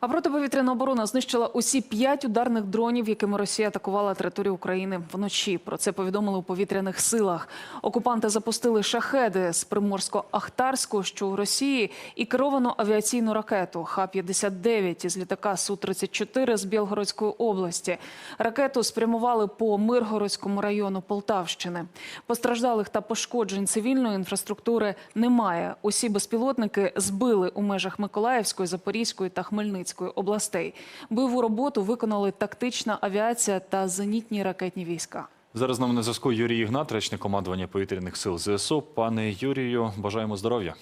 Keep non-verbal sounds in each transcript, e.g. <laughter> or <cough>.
А протиповітряна оборона знищила усі п'ять ударних дронів, якими Росія атакувала територію України вночі. Про це повідомили у повітряних силах. Окупанти запустили шахеди з Приморсько-Ахтарську, що у Росії, і керовану авіаційну ракету Х-59 із літака Су-34 з Білгородської області. Ракету спрямували по Миргородському району Полтавщини. Постраждалих та пошкоджень цивільної інфраструктури немає. Усі безпілотники збили у межах Миколаївської, Запорізької та Хмельницької областей. Бойову роботу виконали тактична авіація та зенітні ракетні війська. Зараз з нами на зв'язку Юрій Ігнат, речник командування повітряних сил ЗСУ. Пане Юрію, бажаємо здоров'я.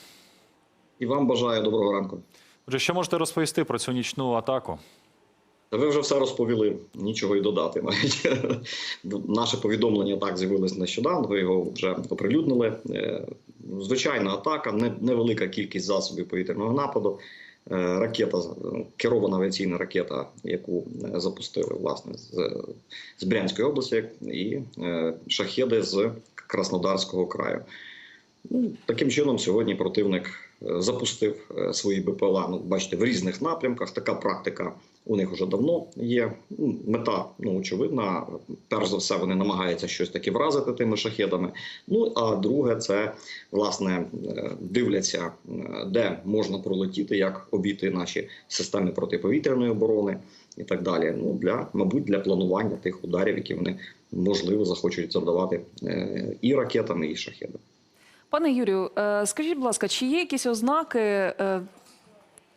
І вам бажаю доброго ранку. Отже, що можете розповісти про цю нічну атаку? Ви вже все розповіли, нічого й додати. Навіть <laughs> наше повідомлення так з'явилось нещодавно. Ви його вже оприлюднили. Е, Звичайна атака, невелика кількість засобів повітряного нападу. Е, Ракета е, керована авіаційна ракета, яку е, запустили власне з, з Брянської області, і е, шахеди з Краснодарського краю. Ну, таким чином, сьогодні противник запустив е, свої БПЛА. Ну, бачите, в різних напрямках. Така практика у них вже давно є. Ну, Мета ну очевидна. Перш за все, вони намагаються щось таке вразити тими шахедами. Ну а друге, це власне е, дивляться, е, де можна пролетіти, як обійти наші системи протиповітряної оборони і так далі. Ну для мабуть для планування тих ударів, які вони можливо захочуть завдавати і ракетами, і шахедами. Пане Юрію, е, скажіть, будь ласка, чи є якісь ознаки е,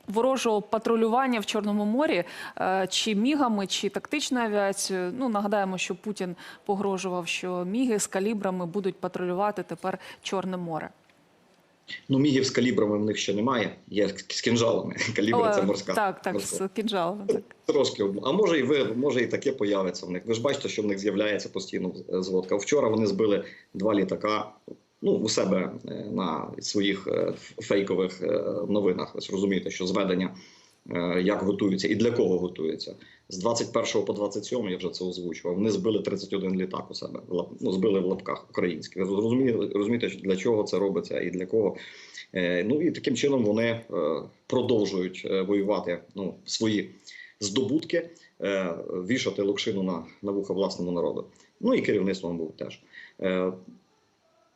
ворожого патрулювання в Чорному морі, е, чи мігами, чи тактичною авіацією? Ну нагадаємо, що Путін погрожував, що міги з калібрами будуть патрулювати тепер Чорне море. Ну, мігів з калібрами в них ще немає. Є з кінжалами. <laughs> Калібри це морська. Так, так, морська. з кінжалами. Так. Трошки а може і ви може і таке появиться в них. Ви ж бачите, що в них з'являється постійно зводка. Вчора вони збили два літака. Ну, у себе е, на своїх е, фейкових е, новинах. Ви розумієте, що зведення як готуються і для кого готуються. З 21 по 27 я вже це озвучував. Вони збили 31 літак у себе. Ну, збили в лапках українських. Розумієте, розумієте, для чого це робиться і для кого. Ну і таким чином вони продовжують воювати ну, свої здобутки, вішати локшину на, на вуха власному народу. Ну і керівництво був теж.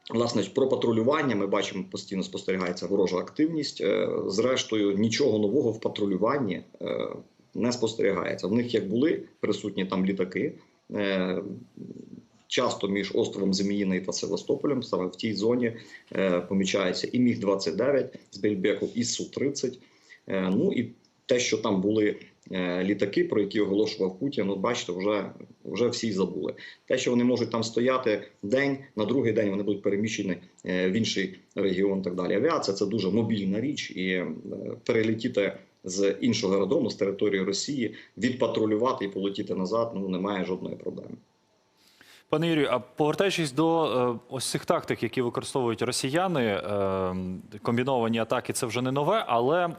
Власне, про патрулювання ми бачимо, постійно спостерігається ворожа активність. Е, Зрештою, нічого нового в патрулюванні е, не спостерігається. В них як були присутні там літаки. е, Часто між островом Зміїний та Севастополем, саме в тій зоні, помічається і Міг 29 з Бельбеку, і Су 30 Е, Ну і те, що там були літаки, про які оголошував Путін, от бачите, вже, вже всі забули. Те, що вони можуть там стояти день, на другий день вони будуть переміщені е, в інший регіон. і Так далі. Авіація це дуже мобільна річ, і е, перелетіти з іншого аеродрому, з території Росії, відпатрулювати і полетіти назад. Ну немає жодної проблеми. Пане Юрію, а повертаючись до е, ось цих тактик, які використовують росіяни, е, комбіновані атаки, це вже не нове. Але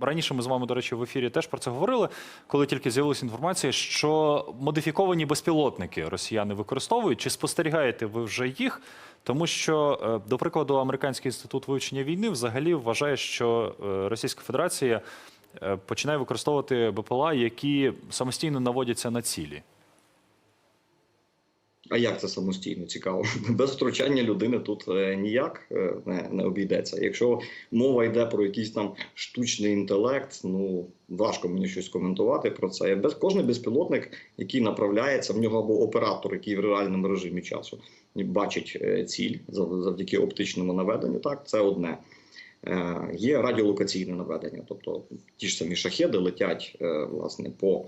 раніше ми з вами, до речі, в ефірі теж про це говорили, коли тільки з'явилася інформація, що модифіковані безпілотники росіяни використовують. Чи спостерігаєте ви вже їх? Тому що, е, до прикладу, Американський інститут вивчення війни взагалі вважає, що Російська Федерація починає використовувати БПЛА, які самостійно наводяться на цілі. А як це самостійно цікаво? <laughs> Без втручання людини тут е, ніяк е, не, не обійдеться. Якщо мова йде про якийсь там штучний інтелект, ну важко мені щось коментувати про це. Без кожний безпілотник, який направляється в нього або оператор, який в реальному режимі часу бачить е, ціль зав- завдяки оптичному наведенню. Так, це одне. Є радіолокаційне наведення, тобто ті ж самі шахеди летять власне по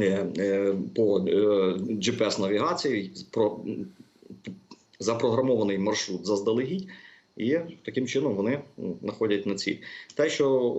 е, е, по GPS-навігації про запрограмований маршрут заздалегідь, і таким чином вони знаходять на ціль. Те, що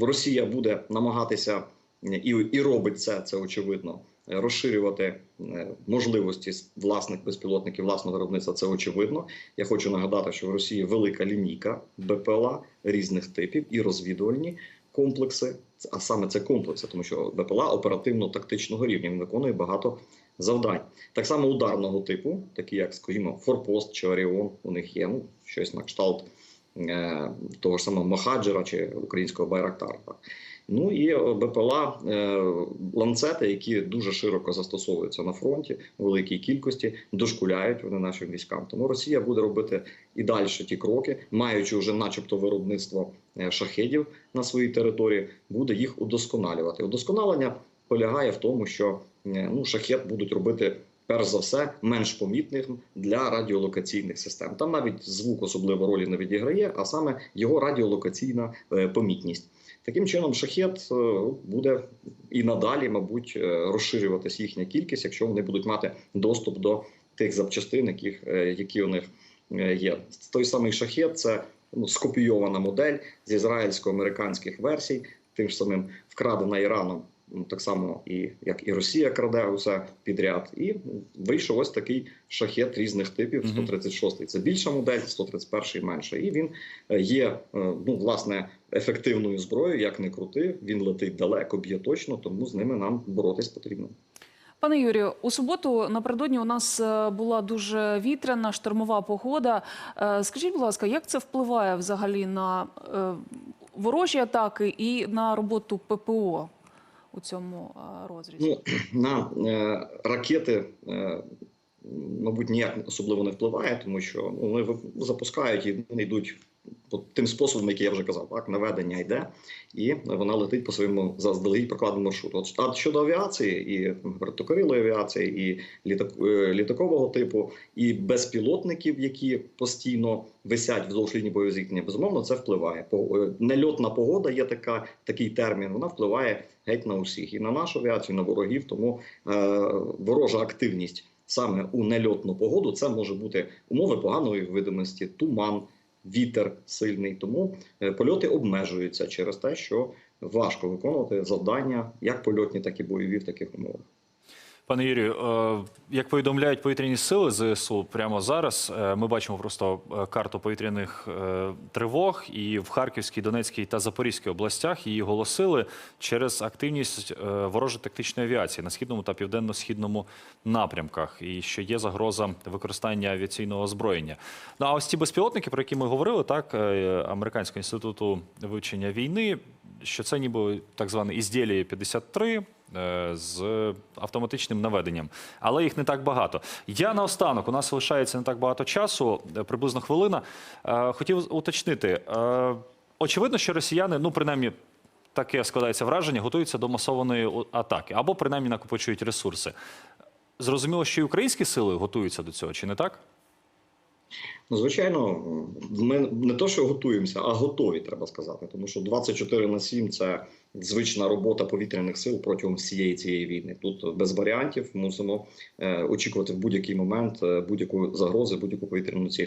Росія буде намагатися і, і робить це, це очевидно. Розширювати е, можливості власних безпілотників власного виробництва це очевидно. Я хочу нагадати, що в Росії велика лінійка БПЛА різних типів і розвідувальні комплекси. А саме це комплекси, тому що БПЛА оперативно-тактичного рівня він виконує багато завдань. Так само ударного типу, такі як, скажімо, Форпост чи Оріон, у них є ну, щось на кшталт того ж самого Махаджера чи українського Байрактара. Ну і е, БПЛА е, ланцети, які дуже широко застосовуються на фронті у великій кількості, дошкуляють вони нашим військам. Тому Росія буде робити і далі ті кроки, маючи вже, начебто, виробництво е, шахедів на своїй території, буде їх удосконалювати. Удосконалення полягає в тому, що е, ну, шахет будуть робити. Перш за все, менш помітним для радіолокаційних систем. Там навіть звук особливо ролі не відіграє, а саме його радіолокаційна е, помітність. Таким чином, шахет е, буде і надалі, мабуть, е, розширюватися їхня кількість, якщо вони будуть мати доступ до тих запчастин, яких, які у них є. Той самий шахет це ну, скопійована модель з ізраїльсько-американських версій, тим ж самим вкрадена Іраном. Так само, і як і Росія краде усе підряд, і вийшов ось такий шахет різних типів. Мгм. 136 це більша модель, 131 менше. І він е, є е, ну власне ефективною зброєю, як не крути. Він летить далеко, б'є точно, тому з ними нам боротись потрібно. Пане Юрію, у суботу напередодні у нас е, була дуже вітряна штормова погода. Скажіть, будь ласка, як це впливає взагалі на ворожі атаки і на роботу ППО у цьому розрізі? Ну <clears throat> на е, ракети. Е, Мабуть, ніяк особливо не впливає, тому що ну, вони запускають і йдуть тим способом, який я вже казав, так наведення йде, і вона летить по своєму заздалегідь прокладеному маршруту. От а щодо авіації і вертокрилої авіації, і літак, е, літакового типу, і безпілотників, які постійно висять вздовж лінії бойового зіткнення, безумовно, це впливає. Е, Нельотна погода є така, такий термін. Вона впливає геть на усіх і на нашу авіацію, і на ворогів. Тому е, ворожа активність саме у нельотну погоду це може бути умови поганої видимості, туман, вітер сильний. Тому е, польоти обмежуються через те, що важко виконувати завдання як польотні, так і бойові в таких умовах. Пане Юрію, е, як повідомляють повітряні сили ЗСУ, прямо зараз е, ми бачимо просто е, карту повітряних тривог, і в Харківській, Донецькій та Запорізькій областях її оголосили через активність е, ворожої тактичної авіації на східному та південно-східному напрямках, і що є загроза використання авіаційного озброєння. Ну а ось ці безпілотники, про які ми говорили, так американського інституту вивчення війни, що це ніби так зване ізділія 53 е, з автоматичним наведенням, але їх не так багато. Я наостанок, у нас лишається не так багато часу, е, приблизно хвилина. Е, Хотів уточнити. Очевидно, що росіяни, ну принаймні. Таке складається враження, готуються до масованої атаки або принаймні накопичують ресурси. Зрозуміло, що і українські сили готуються до цього, чи не так? Ну, звичайно, ми не то, що готуємося, а готові, треба сказати. Тому що 24 на 7 – це звична робота повітряних сил протягом всієї цієї війни. Тут без варіантів мусимо е, очікувати в будь-який момент е, будь-яку загрозу, будь-яку повітряну ціль.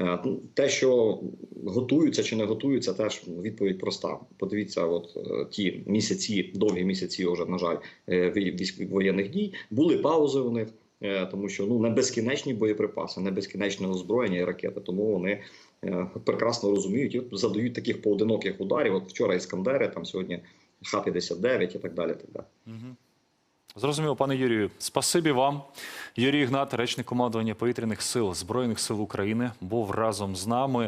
Е, те, що готуються чи не готуються, теж відповідь проста. Подивіться, от е, ті місяці, довгі місяці, вже на жаль, е, вій- військ- воєнних дій були паузи у них. Е, тому що ну не безкінечні боєприпаси, не безкінечне озброєння і ракети. Тому вони е, прекрасно розуміють і задають таких поодиноких ударів. От вчора іскандери, там сьогодні Х-59 і так далі. Так далі. Зрозуміло, пане Юрію, спасибі вам. Юрій Ігнат, речник командування повітряних сил Збройних сил України, був разом з нами.